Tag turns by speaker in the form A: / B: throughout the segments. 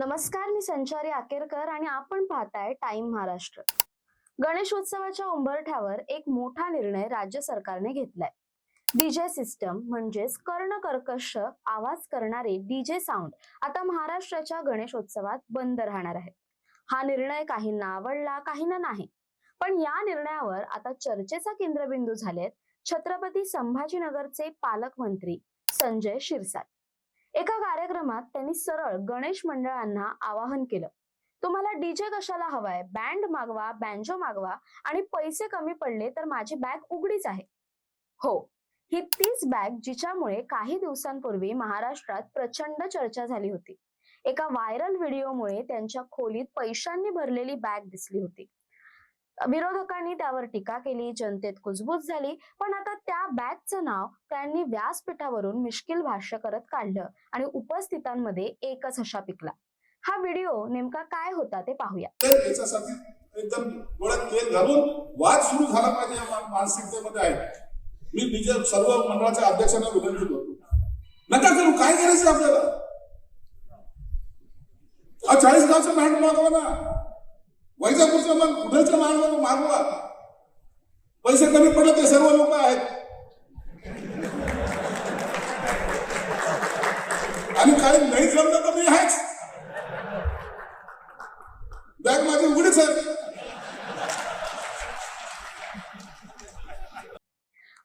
A: नमस्कार मी संचारी आकेरकर आणि आपण पाहताय टाइम महाराष्ट्र. गणेशोत्सवाच्या उंबरठ्यावर एक मोठा निर्णय राज्य सरकारने घेतलाय. डीजे सिस्टम म्हणजेच कर्णकर्कश आवाज करणारे डीजे साऊंड आता महाराष्ट्राच्या गणेशोत्सवात बंद राहणार आहे. हा निर्णय काहींना आवडला काहींना नाही. पण या निर्णयावर आता चर्चेचा केंद्रबिंदू झालेत छत्रपती संभाजीनगरचे पालकमंत्री संजय शिरसाट. एका कार्यक्रमात त्यांनी सरळ गणेश मंडळांना आवाहन केलं. तुम्हाला डीजे कशाला हवाय? बँड मागवा बँजो मागवा आणि पैसे कमी पडले तर माझी बॅग उघडीच आहे. हो ही तीच बॅग जिच्यामुळे काही दिवसांपूर्वी महाराष्ट्रात प्रचंड चर्चा झाली होती. एका व्हायरल व्हिडिओमुळे त्यांच्या खोलीत पैशांनी भरलेली बॅग दिसली होती. विरोधकांनी त्यावर टीका केली जनतेत कुजबूज झाली. पण आता त्या बॅगचं नाव त्यांनी व्यासपीठावरून मिश्किल भाष्य करत काढलं आणि उपस्थितांमध्ये एकच हशा पिकला. हा व्हिडिओ नेमका काय होता ते पाहूया.
B: एकदम डोळ्यात तेल घालून वाद सुरू झाला पाहिजे या मानसिकतेमध्ये आहे. मी बीजे सर्व मंडळाच्या अध्यक्षांना विनंती करतो. नका करू काय करायचं आपल्याला? चाळीस गावचं बँड मागवा ना. वैजापूरचा मग कुठलचं मागवा मागवा पैसे कमी पडले ते सर्व लोक आहेत. आणि काही नाही जमलं तर मी आहेच. बॅग माझी उघडीच आहे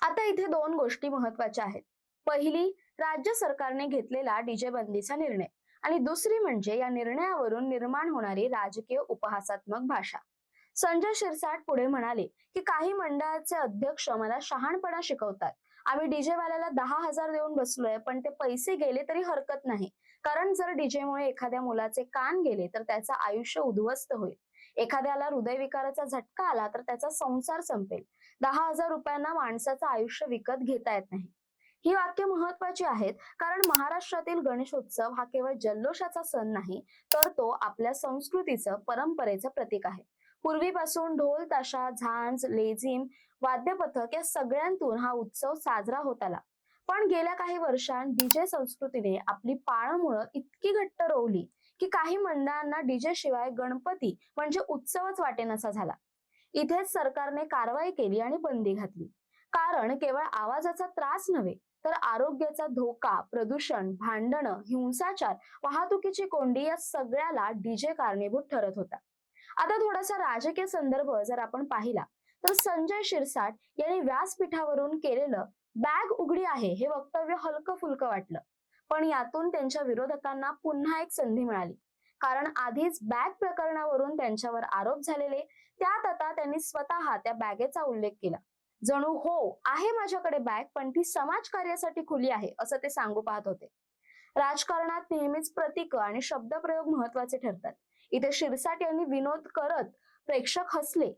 A: आता इथे दोन गोष्टी महत्त्वाच्या आहेत. पहिली राज्य सरकारने घेतलेला डीजे बंदीचा निर्णय. आणि दुसरी म्हणजे या निर्णयावरून निर्माण होणारी राजकीय उपहासात्मक भाषा. संजय शिरसाट पुढे म्हणाले की काही मंडळाचे अध्यक्ष मला शहाणपणा शिकवतात. आम्ही डीजे वाल्याला दहा हजार देऊन बसलोय पण ते पैसे गेले तरी हरकत नाही. कारण जर डीजेमुळे एखाद्या मुलाचे कान गेले तर त्याचं आयुष्य उद्ध्वस्त होईल. एखाद्याला हृदयविकाराचा झटका आला तर त्याचा संसार संपेल. दहा हजार रुपयांना माणसाचं आयुष्य विकत घेता येत नाही. ही वाक्य महत्वाची आहेत. कारण महाराष्ट्रातील गणेशोत्सव हा केवळ जल्लोषाचा सण नाही तर तो आपल्या संस्कृतीचं परंपरेचं प्रतीक आहे. पूर्वीपासून ढोल ताशा झांज लेझिम वाद्यपथक या सगळ्यांतून हा उत्सव साजरा होत आला. पण गेल्या काही वर्षांत डीजे संस्कृतीने आपली पाळमुळं इतकी घट्ट रोवली की काही मंडळांना डीजे शिवाय गणपती म्हणजे उत्सवच वाटेनसा झाला. इथेच सरकारने कारवाई केली आणि बंदी घातली. कारण केवळ आवाजाचा त्रास नव्हे तर आरोग्याचा धोका प्रदूषण भांडणं हिंसाचार वाहतुकीची कोंडी या सगळ्याला डीजे कारणीभूत ठरत होता. आता थोडासा राजकीय संदर्भ जर आपण पाहिला तर संजय शिरसाट यांनी व्यासपीठावरून केलेलं बॅग उघडी आहे हे वक्तव्य हलकं फुलकं वाटलं. पण यातून त्यांच्या विरोधकांना पुन्हा एक संधी मिळाली. कारण आधीच बॅग प्रकरणावरून त्यांच्यावर आरोप झालेले त्यात आता त्यांनी स्वतः त्या बॅगेचा उल्लेख केला. जणू हो आहे माझ्याकडे बॅग पण ती समाज कार्यासाठी खुली आहे असं ते सांगू पाहत होते. राजकारणात नेहमीच प्रतीक आणि शब्दप्रयोग महत्त्वाचे ठरतात. इथे शिरसाट यांनी विनोद करत प्रेक्षक हसले.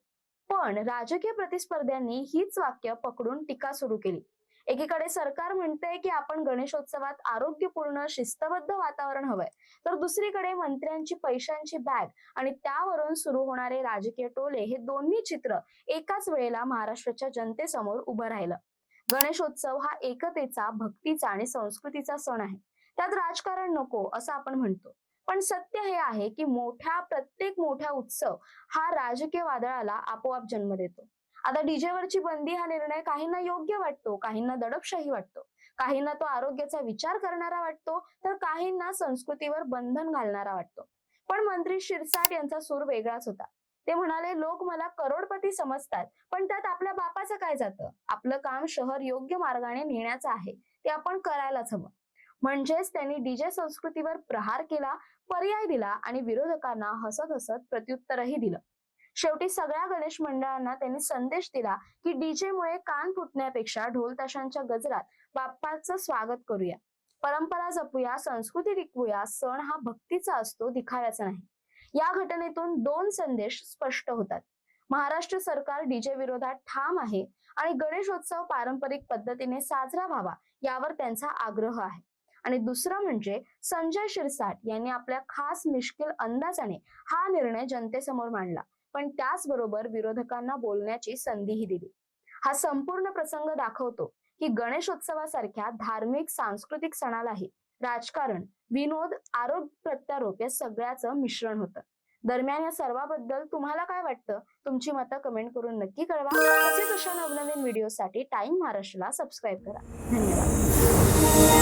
A: पण राजकीय प्रतिस्पर्ध्यांनी हीच वाक्य पकडून टीका सुरू केली. एकीकडे सरकार म्हणते की आपण गणेशोत्सवात आरोग्यपूर्ण शिस्तबद्ध वातावरण हवंय. तर दुसरीकडे मंत्र्यांची पैशांची बॅग आणि त्यावरून सुरू होणारे राजकीय टोले हे दोन्ही चित्र एकाच वेळेला महाराष्ट्राच्या जनतेसमोर उभं राहिलं. गणेशोत्सव हा एकतेचा भक्तीचा आणि संस्कृतीचा सण आहे. त्यात राजकारण नको असं आपण म्हणतो. पण सत्य हे आहे की मोठ्या प्रत्येक मोठ्या उत्सव हा राजकीय वादळाला आपोआप जन्म देतो. आता डीजेवरची बंदी हा निर्णय काहींना योग्य वाटतो काहींना दडपशाही वाटतो. काहींना तो आरोग्याचा विचार करणारा वाटतो तर काहींना संस्कृतीवर बंधन घालणारा वाटतो. पण मंत्री शिरसाट यांचा सूर वेगळाच होता. ते म्हणाले लोक मला करोडपती समजतात पण त्यात आपल्या बापाचं काय जातं? आपलं काम शहर योग्य मार्गाने नेण्याचं आहे ते आपण करायलाच हवं. म्हणजेच त्यांनी डीजे संस्कृतीवर प्रहार केला पर्याय दिला आणि विरोधकांना हसत हसत प्रत्युत्तरही दिलं. शेवटी सगळ्या गणेश मंडळांना त्यांनी संदेश दिला की डीजे मुळे कान फुटण्यापेक्षा ढोल ताशांच्या गजरात बाप्पाचं स्वागत करूया. परंपरा जपूया संस्कृती टिकवूया सण हा भक्तीचा असतो दिखाव्याचा नाही. या घटनेतून दोन संदेश स्पष्ट होतात. महाराष्ट्र सरकार डीजे विरोधात ठाम आहे आणि गणेशोत्सव पारंपरिक पद्धतीने साजरा व्हावा यावर त्यांचा आग्रह आहे. आणि दुसरं म्हणजे संजय शिरसाट यांनी आपल्या खास मिश्किल अंदाजाने हा निर्णय जनतेसमोर मांडला. पण त्याचबरोबर विरोधकांना बोलण्याची संधीही दिली. हा संपूर्ण प्रसंग दाखवतो की गणेशोत्सवासारख्या धार्मिक सांस्कृतिक सणालाही राजकारण विनोद आरोप प्रत्यारोप या सगळ्याचं मिश्रण होतं. दरम्यान या सर्वाबद्दल तुम्हाला काय वाटतं? तुमची मतं कमेंट करून नक्की कळवा. तसेच अशा नवनवीन व्हिडिओसाठी टाइम महाराष्ट्राला सबस्क्राईब करा. धन्यवाद.